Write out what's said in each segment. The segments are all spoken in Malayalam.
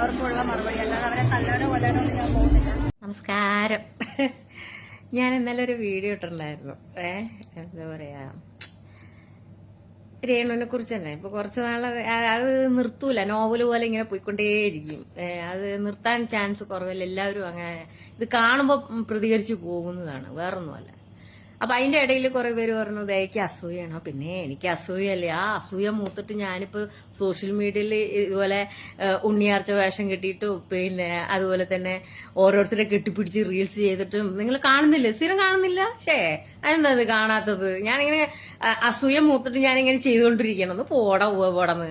അവർക്കുള്ള മറുപടി. അല്ലാതെ അവരെ തല്ലാനോ കൊല്ലാനോ ഞാൻ പോകുന്നില്ല. നമസ്കാരം. ഞാൻ ഇന്നലെ ഒരു വീഡിയോ ഇട്ടിട്ടുണ്ടായിരുന്നു. ഏ എന്താ പറയാ? രേണുവിനെ കുറിച്ച് തന്നെ ഇപ്പൊ കുറച്ച് അത് അത് നിർത്തൂല. നോവൽ പോലെ ഇങ്ങനെ പോയിക്കൊണ്ടേയിരിക്കും. അത് നിർത്താൻ ചാൻസ് കുറവല്ല? എല്ലാവരും അങ്ങനെ ഇത് കാണുമ്പോൾ പ്രതികരിച്ചു പോകുന്നതാണ്. വേറൊന്നുമല്ല. അപ്പൊ അതിന്റെ ഇടയിൽ കുറെ പേര് പറഞ്ഞു ദയക്ക് അസൂയാണ്. പിന്നെ എനിക്ക് അസൂയല്ലേ. ആ അസൂയ മൂത്തിട്ട് ഞാനിപ്പോ സോഷ്യൽ മീഡിയയിൽ ഇതുപോലെ ഉണ്ണിയാർച്ച വേഷം കെട്ടിയിട്ടും പിന്നെ അതുപോലെ തന്നെ ഓരോരുത്തരെ കെട്ടിപ്പിടിച്ച് റീൽസ് ചെയ്തിട്ടും. നിങ്ങൾ കാണുന്നില്ലേ? സ്ഥിരം കാണുന്നില്ല? ഷേ അതെന്താ ഇത് കാണാത്തത്? ഞാനിങ്ങനെ അസൂയ മൂത്തിട്ട് ഞാനിങ്ങനെ ചെയ്തുകൊണ്ടിരിക്കണം പോടാ പോടന്ന്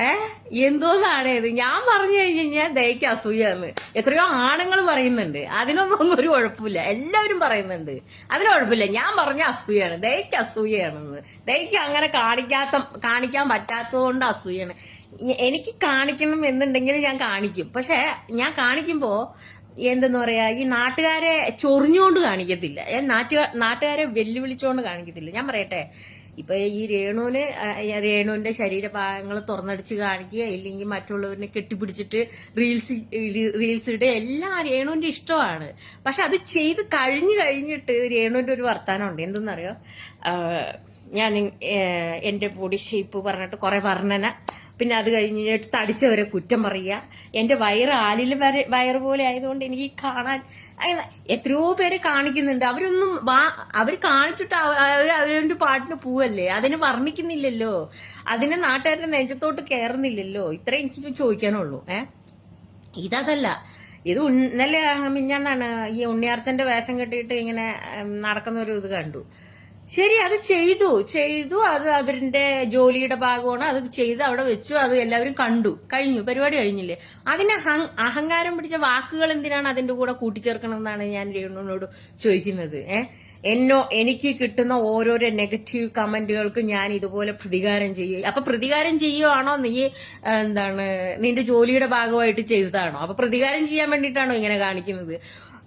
ഏ? എന്തോന്നാണ് ഇത്? ഞാൻ പറഞ്ഞു കഴിഞ്ഞ് കഴിഞ്ഞാൽ ദയക്ക് അസൂയാന്ന് എത്രയോ ആണുങ്ങൾ പറയുന്നുണ്ട്. അതിനൊന്നും ഒരു കുഴപ്പമില്ല. എല്ലാവരും പറയുന്നുണ്ട്. അതിന് കുഴപ്പമില്ല. ഞാൻ പറഞ്ഞ അസൂയാണ്. ദയക്ക് അസൂയാണെന്ന് ദയക്ക് അങ്ങനെ കാണിക്കാത്ത കാണിക്കാൻ പറ്റാത്തത് കൊണ്ട് അസൂയാണ് എനിക്ക് കാണിക്കണം എന്നുണ്ടെങ്കിൽ ഞാൻ കാണിക്കും. പക്ഷെ ഞാൻ കാണിക്കുമ്പോൾ എന്തെന്ന് പറയാ ഈ നാട്ടുകാരെ ചൊറിഞ്ഞുകൊണ്ട് കാണിക്കത്തില്ല. നാട്ടുകാരെ വെല്ലുവിളിച്ചുകൊണ്ട് കാണിക്കത്തില്ല. ഞാൻ പറയട്ടെ ഇപ്പൊ ഈ രേണുവിന് രേണുവിന്റെ ശരീരഭാഗങ്ങൾ തുറന്നടിച്ച് കാണിക്കുക ഇല്ലെങ്കിൽ മറ്റുള്ളവരിനെ കെട്ടിപ്പിടിച്ചിട്ട് റീൽസ് റീൽസ് ഇടുക എല്ലാം രേണുവിന്റെ ഇഷ്ടമാണ്. പക്ഷെ അത് ചെയ്ത് കഴിഞ്ഞു കഴിഞ്ഞിട്ട് രേണുവിന്റെ ഒരു വർത്താനം ഉണ്ട് എന്തെന്നറിയോ ഞാൻ എന്റെ ബോഡി ഷേപ്പ് പറഞ്ഞിട്ട് കുറെ വർണന പിന്നെ അത് കഴിഞ്ഞിട്ട് തടിച്ചവരെ കുറ്റം പറയുക. എന്റെ വയറ് ആലിൽ വരെ വയറ് പോലെ ആയതുകൊണ്ട് എനിക്ക് കാണാൻ എത്രയോ പേരെ കാണിക്കുന്നുണ്ട്. അവരൊന്നും അവർ കാണിച്ചിട്ട് അവരവരുടെ പാട്ടിന് പോവല്ലേ? അതിനെ വർണിക്കുന്നില്ലല്ലോ. അതിനെ നാട്ടുകാരുടെ നെഞ്ചത്തോട്ട് കയറുന്നില്ലല്ലോ. ഇത്ര എനിക്ക് ചോദിക്കാനുള്ളൂ. ഏ? ഇതല്ല ഇത് ഇന്നലെ മിഞ്ഞാന്നാണ് ഈ ഉണ്ണിയാർച്ചന്റെ വേഷം കെട്ടിയിട്ട് ഇങ്ങനെ നടക്കുന്ന ഒരു ഇത് കണ്ടു. ശരി അത് ചെയ്തു. ചെയ്തു അത് അവരിന്റെ ജോലിയുടെ ഭാഗമാണ്. അത് ചെയ്ത് അവിടെ വെച്ചു. അത് എല്ലാവരും കണ്ടു. കഴിഞ്ഞു. പരിപാടി കഴിഞ്ഞില്ലേ? അതിന് അഹങ്കാരം പിടിച്ച വാക്കുകൾ എന്തിനാണ് അതിന്റെ കൂടെ കൂട്ടിച്ചേർക്കണം എന്നാണ് ഞാൻ രേണുവിനോട് ചോദിക്കുന്നത് എന്നോ എനിക്ക് കിട്ടുന്ന ഓരോരോ നെഗറ്റീവ് കമന്റുകൾക്ക് ഞാൻ ഇതുപോലെ പ്രതികാരം ചെയ്യുക അപ്പൊ പ്രതികാരം ചെയ്യുവാണോ? നീ എന്താണ് നിന്റെ ജോലിയുടെ ഭാഗമായിട്ട് ചെയ്തതാണോ? അപ്പൊ പ്രതികാരം ചെയ്യാൻ വേണ്ടിയിട്ടാണോ ഇങ്ങനെ കാണിക്കുന്നത്?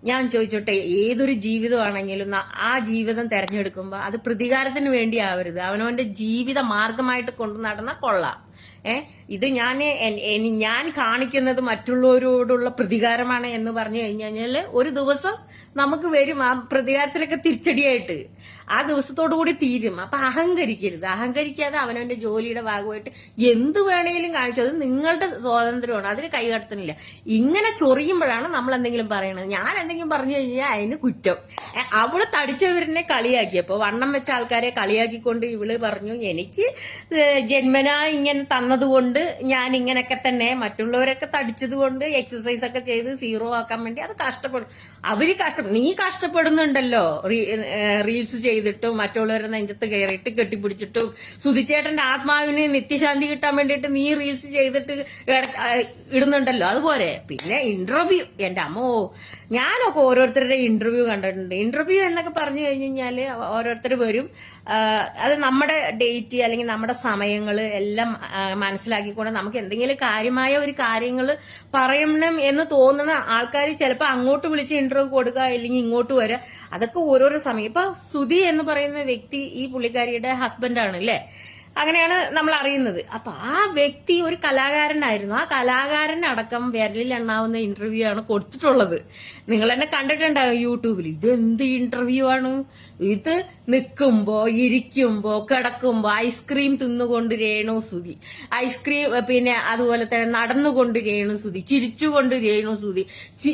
ഞാൻ ചോദിച്ചോട്ടെ ഏതൊരു ജീവിതമാണെങ്കിലും ആ ജീവിതം തെരഞ്ഞെടുക്കുമ്പോൾ അത് പ്രതികാരത്തിന് വേണ്ടി ആവരുത് അവനവന്റെ ജീവിത മാർഗമായിട്ട് കൊണ്ടു നടന്ന കൊള്ളാം. ഏ? ഇത് ഞാൻ ഞാൻ കാണിക്കുന്നത് മറ്റുള്ളവരോടുള്ള പ്രതികാരമാണ് എന്ന് പറഞ്ഞു കഴിഞ്ഞു കഴിഞ്ഞാൽ ഒരു ദിവസം നമുക്ക് വരും ആ പ്രതികാരത്തിലൊക്കെ തിരിച്ചടിയായിട്ട്. ആ ദിവസത്തോടു കൂടി തീരും. അപ്പൊ അഹങ്കരിക്കരുത്. അഹങ്കരിക്കാതെ അവനവന്റെ ജോലിയുടെ ഭാഗമായിട്ട് എന്ത് വേണേലും കാണിച്ചു. അത് നിങ്ങളുടെ സ്വാതന്ത്ര്യമാണ്. അതിന് കൈകടത്തുന്നില്ല. ഇങ്ങനെ ചൊറിയുമ്പോഴാണ് നമ്മൾ എന്തെങ്കിലും പറയണത്. ഞാൻ എന്തെങ്കിലും പറഞ്ഞു കഴിഞ്ഞാൽ അതിന് കുറ്റം. അവൾ തടിച്ചവരിനെ കളിയാക്കിയപ്പോ വണ്ണം വെച്ച ആൾക്കാരെ കളിയാക്കിക്കൊണ്ട് ഇവൾ പറഞ്ഞു എനിക്ക് ജന്മനാ ഇങ്ങനെ തന്നതുകൊണ്ട് ഞാൻ ഇങ്ങനെയൊക്കെ തന്നെ മറ്റുള്ളവരൊക്കെ തടിച്ചതുകൊണ്ട് എക്സസൈസ് ഒക്കെ ചെയ്ത് സീറോ ആക്കാൻ വേണ്ടി അത് കഷ്ടപ്പെടും. അവർ കഷ്ടം നീ കഷ്ടപ്പെടുന്നുണ്ടല്ലോ. റീൽസ് ചെയ്തിട്ടും മറ്റുള്ളവരെ നെഞ്ചത്ത് കയറിയിട്ട് കെട്ടിപ്പിടിച്ചിട്ടും. സുധിച്ചേട്ടന്റെ ആത്മാവിന് നിത്യശാന്തി കിട്ടാൻ വേണ്ടിയിട്ട് നീ റീൽസ് ചെയ്തിട്ട് ഇടുന്നുണ്ടല്ലോ. അതുപോലെ. പിന്നെ ഇന്റർവ്യൂ എന്റെ അമ്മോ ഞാനൊക്കെ ഓരോരുത്തരുടെ ഇന്റർവ്യൂ കണ്ടിട്ടുണ്ട്. ഇന്റർവ്യൂ എന്നൊക്കെ പറഞ്ഞു കഴിഞ്ഞു കഴിഞ്ഞാൽ ഓരോരുത്തർ വരും അത് നമ്മുടെ ഡേറ്റ് അല്ലെങ്കിൽ നമ്മുടെ സമയങ്ങൾ എല്ലാം മനസ്സിലാക്കിക്കൊണ്ട് നമുക്ക് എന്തെങ്കിലും കാര്യമായ ഒരു കാര്യങ്ങൾ പറയണം എന്ന് തോന്നുന്ന ആൾക്കാർ ചിലപ്പോൾ അങ്ങോട്ട് വിളിച്ച് ഇന്റർവ്യൂ കൊടുക്കുക അല്ലെങ്കിൽ ഇങ്ങോട്ട് വരിക അതൊക്കെ ഓരോരോ സമയം. ഇപ്പൊ സുധി എന്ന് പറയുന്ന വ്യക്തി ഈ പുള്ളിക്കാരിയുടെ ഹസ്ബൻഡാണ് അല്ലേ? അങ്ങനെയാണ് നമ്മൾ അറിയുന്നത്. അപ്പൊ ആ വ്യക്തി ഒരു കലാകാരനായിരുന്നു. ആ കലാകാരൻ അടക്കം വിരലിൽ എണ്ണാവുന്ന ഇന്റർവ്യൂ ആണ് കൊടുത്തിട്ടുള്ളത്. നിങ്ങൾ എന്നെ കണ്ടിട്ടുണ്ടാകും യൂട്യൂബിൽ? ഇത് എന്ത് ഇന്റർവ്യൂ ആണ്? ഇത് നിൽക്കുമ്പോ ഇരിക്കുമ്പോ കിടക്കുമ്പോ ഐസ്ക്രീം തിന്നുകൊണ്ട് രേണു സുതി ഐസ്ക്രീം പിന്നെ അതുപോലെ തന്നെ നടന്നുകൊണ്ട് രേണു സുതി ചിരിച്ചുകൊണ്ട് രേണു സുതി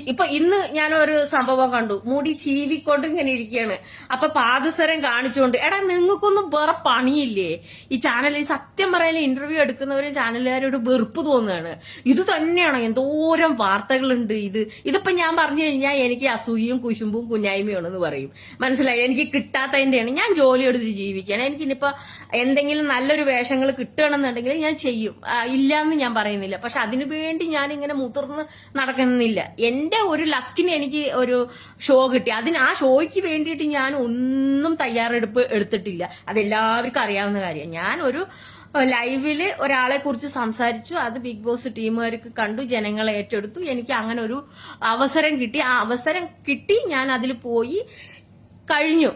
ഇപ്പൊ ഇന്ന് ഞാൻ ഒരു സംഭവം കണ്ടു. മുടി ചീവിക്കൊണ്ട് ഇങ്ങനെ ഇരിക്കുകയാണ് അപ്പൊ പാദസരം കാണിച്ചുകൊണ്ട് എടാ നിങ്ങൾക്കൊന്നും വേറെ പണിയില്ലേ? ഈ ചാനലിൽ സത്യം പറയാൻ ഇന്റർവ്യൂ എടുക്കുന്നവരും ചാനലുകാരോട് വെറുപ്പ് തോന്നുകയാണ്. ഇത് തന്നെയാണ് എന്തോരം വാർത്തകളുണ്ട് ഇത്. ഇതിപ്പോ ഞാൻ പറഞ്ഞു കഴിഞ്ഞാൽ എനിക്ക് അസൂയും കുശുമ്പും കുഞ്ഞായ്മയാണെന്ന് പറയും. മനസ്സിലായി? എനിക്ക് കിട്ടാത്തതിന്റെയാണ്. ഞാൻ ജോലി എടുത്ത് ജീവിക്കുകയാണ്. എനിക്കിനിപ്പോ എന്തെങ്കിലും നല്ലൊരു വേഷങ്ങൾ കിട്ടണമെന്നുണ്ടെങ്കിൽ ഞാൻ ചെയ്യും. ഇല്ല എന്ന് ഞാൻ പറയുന്നില്ല. പക്ഷെ അതിനു വേണ്ടി ഞാൻ ഇങ്ങനെ മുതിർന്ന് നടക്കുന്നില്ല. എന്റെ ഒരു ലക്കിന് എനിക്ക് ഒരു ഷോ കിട്ടി. അതിന് ആ ഷോയ്ക്ക് വേണ്ടിയിട്ട് ഞാൻ ഒന്നും തയ്യാറെടുപ്പ് എടുത്തിട്ടില്ല. അതെല്ലാവർക്കും അറിയാവുന്ന കാര്യം. ഞാൻ ഒരു ലൈവിൽ ഒരാളെ കുറിച്ച് സംസാരിച്ചു. അത് ബിഗ് ബോസ് ടീമുകാർക്ക് കണ്ടു. ജനങ്ങളെ ഏറ്റെടുത്തു. എനിക്ക് അങ്ങനെ ഒരു അവസരം കിട്ടി. ആ അവസരം കിട്ടി. ഞാൻ അതിൽ പോയി. കഴിഞ്ഞു.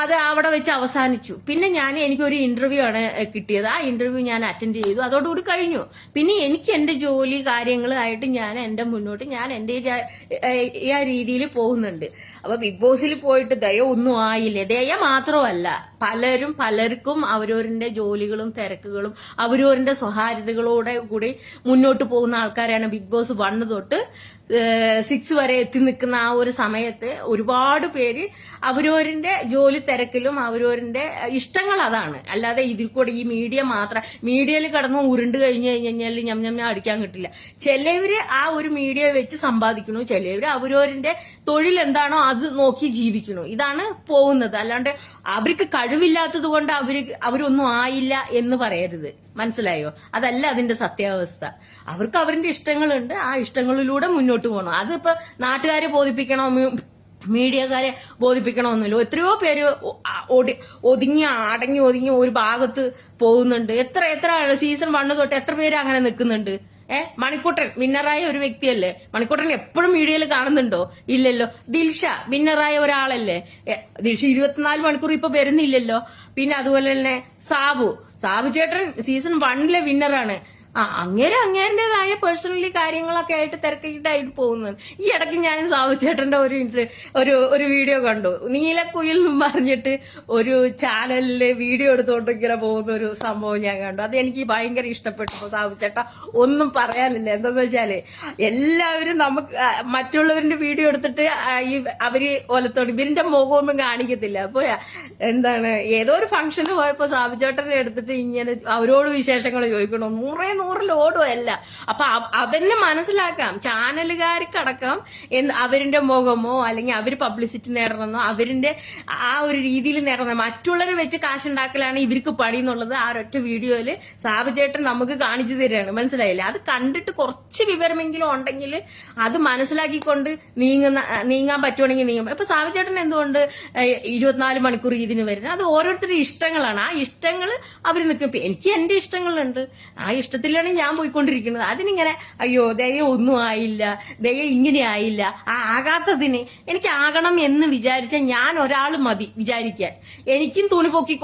അത് അവിടെ വെച്ച് അവസാനിച്ചു. പിന്നെ ഞാൻ എനിക്കൊരു ഇന്റർവ്യൂ ആണ് കിട്ടിയത്. ആ ഇന്റർവ്യൂ ഞാൻ അറ്റൻഡ് ചെയ്തു. അതോടുകൂടി കഴിഞ്ഞു. പിന്നെ എനിക്ക് എന്റെ ജോലി കാര്യങ്ങളായിട്ട് ഞാൻ എന്റെ മുന്നോട്ട് ഞാൻ എന്റെ ആ രീതിയിൽ പോകുന്നുണ്ട്. അപ്പൊ ബിഗ് ബോസിൽ പോയിട്ട് ദയ ഒന്നും ആയില്ലേ? ദയ മാത്രമല്ല പലരും പലർക്കും അവരവരുടെ ജോലികളും തിരക്കുകളും അവരവരുടെ സ്വകാര്യതകളോടെ കൂടി മുന്നോട്ട് പോകുന്ന ആൾക്കാരാണ് ബിഗ് ബോസ് വണ്ണ് തൊട്ട് സിക്സ് വരെ എത്തി നിൽക്കുന്ന ആ ഒരു സമയത്ത് ഒരുപാട് പേര് അവരവരുടെ ജോലി തിരക്കിലും അവരോരിന്റെ ഇഷ്ടങ്ങൾ അതാണ്. അല്ലാതെ ഇതിൽ കൂടെ ഈ മീഡിയ മാത്രം മീഡിയയിൽ കിടന്ന് ഉരുണ്ട് കഴിഞ്ഞു കഴിഞ്ഞാൽ ഞം ഞം അടിക്കാൻ കിട്ടില്ല. ചിലവര് ആ ഒരു മീഡിയ വെച്ച് സമ്പാദിക്കണു ചിലവര് അവരോരിന്റെ തൊഴിൽ എന്താണോ അത് നോക്കി ജീവിക്കണു ഇതാണ് പോകുന്നത്. അല്ലാണ്ട് അവർക്ക് കഴിവില്ലാത്തത് കൊണ്ട് അവർ അവരൊന്നും ആയില്ല എന്ന് പറയരുത്. മനസ്സിലായോ? അതല്ല അതിന്റെ സത്യാവസ്ഥ. അവർക്ക് അവരുടെ ഇഷ്ടങ്ങളുണ്ട്. ആ ഇഷ്ടങ്ങളിലൂടെ മുന്നോട്ട് പോകണം. അതിപ്പോ നാട്ടുകാരെ ബോധിപ്പിക്കണോ? മീഡിയക്കാരെ ബോധിപ്പിക്കണമെന്നില്ല. എത്രയോ പേര് ഒതുങ്ങി അടങ്ങി ഒതുങ്ങി ഒരു ഭാഗത്ത് പോകുന്നുണ്ട്. എത്ര എത്ര സീസൺ വണ്ണ് തൊട്ട് എത്ര പേര് അങ്ങനെ നിൽക്കുന്നുണ്ട്? ഏ? മണിക്കുട്ടൻ വിന്നറായ ഒരു വ്യക്തിയല്ലേ? മണിക്കുട്ടൻ എപ്പോഴും മീഡിയയിൽ കാണുന്നുണ്ടോ? ഇല്ലല്ലോ. ദിൽഷ വിന്നറായ ഒരാളല്ലേ? ദിൽഷ ഇരുപത്തിനാല് മണിക്കൂർ ഇപ്പൊ വരുന്നില്ലല്ലോ. പിന്നെ അതുപോലെ തന്നെ സാബു. സാബു ചേട്ടൻ സീസൺ വണ്ണിലെ വിന്നറാണ് ആ അങ്ങേര് അങ്ങേരുടേതായ പേഴ്സണലി കാര്യങ്ങളൊക്കെ ആയിട്ട് തിരക്കിട്ടായിട്ട് പോകുന്നത്. ഈ ഇടയ്ക്ക് ഞാൻ സാബു ചേട്ടന്റെ ഒരു ഒരു ഒരു വീഡിയോ കണ്ടു. നീലക്കുയിൽ പറഞ്ഞിട്ട് ഒരു ചാനലിൽ വീഡിയോ എടുത്തുകൊണ്ട് ഇങ്ങനെ പോകുന്ന ഒരു സംഭവം ഞാൻ കണ്ടു. അത് എനിക്ക് ഭയങ്കര ഇഷ്ടപ്പെട്ടു. സാബു ചേട്ട ഒന്നും പറയാനില്ല. എന്താന്ന് വെച്ചാൽ എല്ലാവരും നമുക്ക് മറ്റുള്ളവരുടെ വീഡിയോ എടുത്തിട്ട് ഈ അവർ ഒലത്തോട് ഇവരിന്റെ മുഖമൊന്നും കാണിക്കത്തില്ല. അപ്പൊ എന്താണ് ഏതോ ഒരു ഫംഗ്ഷന് പോയപ്പോ സാബുചേട്ടനെ എടുത്തിട്ട് ഇങ്ങനെ അവരോട് വിശേഷങ്ങൾ ചോദിക്കണോ. നൂറേ നൂറ് ലോഡും അല്ല അപ്പൊ അതന്നെ മനസ്സിലാക്കാം. ചാനലുകാർക്കടക്കം അവരിന്റെ മുഖമോ അല്ലെങ്കിൽ അവർ പബ്ലിസിറ്റി നേടണമെന്നോ അവരിന്റെ ആ ഒരു രീതിയിൽ നേടണം മറ്റുള്ളവരെ വെച്ച് കാശുണ്ടാക്കലാണ് ഇവർക്ക് പണി എന്നുള്ളത് ആ ഒരൊറ്റ വീഡിയോയിൽ സാബുചേട്ടൻ നമുക്ക് കാണിച്ചു തരികയാണ്. മനസ്സിലായില്ലേ? അത് കണ്ടിട്ട് കുറച്ച് വിവരമെങ്കിലും ഉണ്ടെങ്കിൽ അത് മനസ്സിലാക്കിക്കൊണ്ട് നീങ്ങുന്ന നീങ്ങാൻ പറ്റുവാണെങ്കിൽ നീങ്ങും. ഇപ്പൊ സാബുചേട്ടൻ എന്തുകൊണ്ട് ഇരുപത്തിനാല് മണിക്കൂർ ഇതിന് വരുന്നത്? അത് ഓരോരുത്തരുടെ ഇഷ്ടങ്ങളാണ്. ആ ഇഷ്ടങ്ങൾ അവർ നിൽക്കും. എനിക്ക് എന്റെ ഇഷ്ടങ്ങളുണ്ട്. ആ ഇഷ്ടത്തിലാണ് ഞാൻ പോയിക്കൊണ്ടിരിക്കുന്നത്. അതിനിങ്ങനെ അയ്യോ ദയ ഒന്നും ആയില്ല ദയ ഇങ്ങനെ ആയില്ല ആ ആകാത്തതിന് എനിക്ക് ആകണം എന്ന് വിചാരിച്ച ഞാൻ ഒരാൾ മതി വിചാരിക്കാൻ. എനിക്കും തുണി പൊക്കി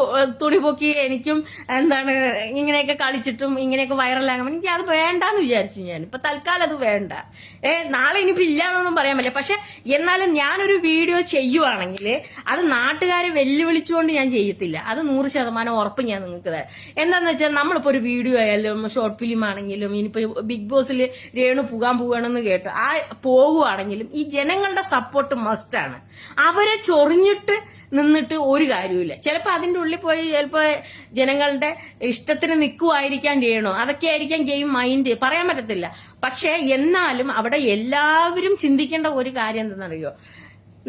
തുണി പൊക്കി എനിക്കും എന്താണ് ഇങ്ങനെയൊക്കെ കളിച്ചിട്ടും ഇങ്ങനെയൊക്കെ വൈറലാകും എനിക്ക് അത് വേണ്ടാന്ന് വിചാരിച്ചു ഞാൻ. ഇപ്പൊ തൽക്കാലം അത് വേണ്ട. ഏ നാളെ ഇനിയിപ്പോ ഇല്ലാന്നൊന്നും പറയാൻ പറ്റില്ല. പക്ഷെ എന്നാലും ഞാനൊരു വീഡിയോ ചെയ്യുവാണെങ്കിൽ അത് നാട്ടുകാരെ വെല്ലുവിളിച്ചുകൊണ്ട് ഞാൻ ചെയ്യത്തില്ല. അത് നൂറ് ശതമാനം ഉറപ്പ് ഞാൻ നിങ്ങൾക്ക് തരാം. എന്താന്ന് വെച്ചാൽ നമ്മളിപ്പോ ഒരു വീഡിയോ ആയാലും ഷോർട്ട് ഫിലിം ആണെങ്കിലും ഇനിയിപ്പോ ബിഗ് ബോസിൽ രേണു പോകാൻ പോവുകയാണെന്ന് കേട്ടു. ആ പോകുവാണെങ്കിലും ഈ ജനങ്ങളുടെ സപ്പോർട്ട് മസ്റ്റാണ് അവരെ ചൊറിഞ്ഞിട്ട് നിന്നിട്ട് ഒരു കാര്യമില്ല ചിലപ്പോൾ അതിന്റെ ഉള്ളിൽ പോയി ചിലപ്പോൾ ജനങ്ങളുടെ ഇഷ്ടത്തിന് നിൽക്കുമായിരിക്കാൻ ചെയ്യണോ അതൊക്കെ ആയിരിക്കാം ഗെയിം മൈൻഡ് പറയാൻ പറ്റത്തില്ല. പക്ഷേ എന്നാലും അവിടെ എല്ലാവരും ചിന്തിക്കേണ്ട ഒരു കാര്യം എന്തെന്നറിയോ?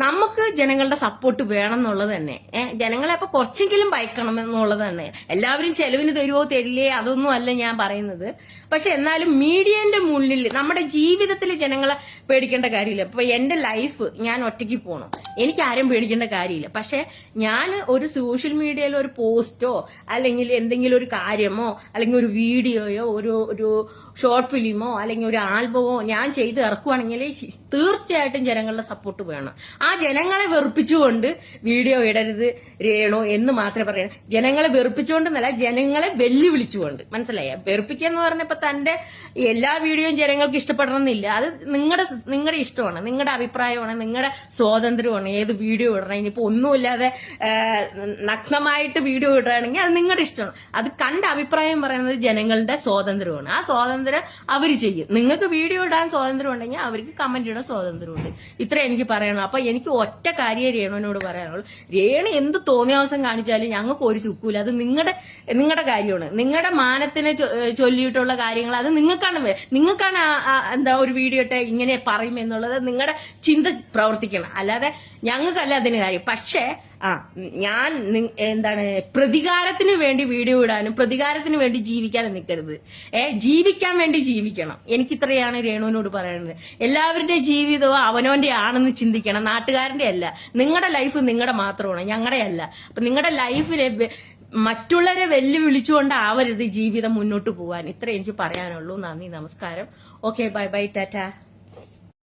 നമുക്ക് ജനങ്ങളുടെ സപ്പോർട്ട് വേണം എന്നുള്ളത് തന്നെ. ജനങ്ങളെ അപ്പൊ കുറച്ചെങ്കിലും ഭയക്കണം എന്നുള്ളത് തന്നെ. എല്ലാവരും ചെലവിന് തരുമോ തരില്ലേ അതൊന്നും അല്ല ഞാൻ പറയുന്നത്. പക്ഷെ എന്നാലും മീഡിയന്റെ മുന്നിൽ നമ്മുടെ ജീവിതത്തിൽ ജനങ്ങളെ പേടിക്കേണ്ട കാര്യമില്ല. ഇപ്പൊ എന്റെ ലൈഫ് ഞാൻ ഒറ്റയ്ക്ക് പോകണം എനിക്ക് ആരും പേടിക്കേണ്ട കാര്യമില്ല. പക്ഷെ ഞാൻ ഒരു സോഷ്യൽ മീഡിയയിൽ ഒരു പോസ്റ്റോ അല്ലെങ്കിൽ എന്തെങ്കിലും ഒരു കാര്യമോ അല്ലെങ്കിൽ ഒരു വീഡിയോയോ ഒരു ഒരു ഷോർട്ട് ഫിലിമോ അല്ലെങ്കിൽ ഒരു ആൽബമോ ഞാൻ ചെയ്ത് ഇറക്കുവാണെങ്കിൽ തീർച്ചയായിട്ടും ജനങ്ങളുടെ സപ്പോർട്ട് വേണം. ആ ജനങ്ങളെ വെറുപ്പിച്ചുകൊണ്ട് വീഡിയോ ഇടരുത് രേണു എന്ന് മാത്രമേ പറയണം ജനങ്ങളെ വെറുപ്പിച്ചുകൊണ്ടെന്നല്ല ജനങ്ങളെ വെല്ലുവിളിച്ചുകൊണ്ട്. മനസ്സിലായ? വെറുപ്പിക്കുക എന്ന് പറഞ്ഞപ്പോ തന്റെ എല്ലാ വീഡിയോയും ജനങ്ങൾക്ക് ഇഷ്ടപ്പെടണമെന്നില്ല. അത് നിങ്ങളുടെ നിങ്ങളുടെ ഇഷ്ടമാണ് നിങ്ങളുടെ അഭിപ്രായമാണ് നിങ്ങളുടെ സ്വാതന്ത്ര്യമാണ്. ഏത് വീഡിയോ ഇടണം? ഇനിയിപ്പോ ഒന്നുമില്ലാതെ നഗ്നമായിട്ട് വീഡിയോ ഇടുകയാണെങ്കിൽ അത് നിങ്ങളുടെ ഇഷ്ടമാണ്. അത് കണ്ട അഭിപ്രായം പറയുന്നത് ജനങ്ങളുടെ സ്വാതന്ത്ര്യമാണ്. ആ സ്വാതന്ത്ര്യം അവർ ചെയ്യും. നിങ്ങൾക്ക് വീഡിയോ ഇടാൻ സ്വാതന്ത്ര്യം ഉണ്ടെങ്കിൽ അവർക്ക് കമന്റ് ഇടാൻ സ്വാതന്ത്ര്യമുണ്ട്. ഇത്ര എനിക്ക് പറയണം അപ്പൊ എനിക്ക് ഒറ്റ കാര്യം രേണുവിനോട് പറയാനുള്ളൂ. രേണു എന്ത് തോന്നിയാവസം കാണിച്ചാലും ഞങ്ങൾക്ക് ഒരു ചുക്കൂല. അത് നിങ്ങളുടെ നിങ്ങളുടെ കാര്യമാണ്. നിങ്ങളുടെ മാനത്തിനെ ചൊല്ലിയിട്ടുള്ള കാര്യങ്ങൾ അത് നിങ്ങൾക്കാണ് നിങ്ങൾക്കാണ് എന്താ ഒരു വീഡിയോ ഇട്ട് ഇങ്ങനെ പറയും എന്നുള്ളത് നിങ്ങളുടെ ചിന്ത പ്രവർത്തിക്കണം. അല്ലാതെ ഞങ്ങൾക്കല്ല അതിന് കാര്യം. പക്ഷേ ആ ഞാൻ എന്താണ് പ്രതികാരത്തിന് വേണ്ടി വീഡിയോ ഇടാനും പ്രതികാരത്തിന് വേണ്ടി ജീവിക്കാനും നിൽക്കരുത്. ഏ ജീവിക്കാൻ വേണ്ടി ജീവിക്കണം. എനിക്കിത്രയാണ് രേണുവിനോട് പറയുന്നത് എല്ലാവരുടെ ജീവിതവും അവനോന്റെ ആണെന്ന് ചിന്തിക്കണം. നാട്ടുകാരന്റെ അല്ല. നിങ്ങളുടെ ലൈഫ് നിങ്ങളുടെ മാത്രമാണ്. ഞങ്ങളുടെ അല്ല. അപ്പൊ നിങ്ങളുടെ ലൈഫിലെ മറ്റുള്ളവരെ വെല്ലുവിളിച്ചുകൊണ്ടാവരുത് ജീവിതം മുന്നോട്ട് പോകാൻ ഇത്ര എനിക്ക് പറയാനുള്ളൂ. നന്ദി നമസ്കാരം. Okay bye bye tata.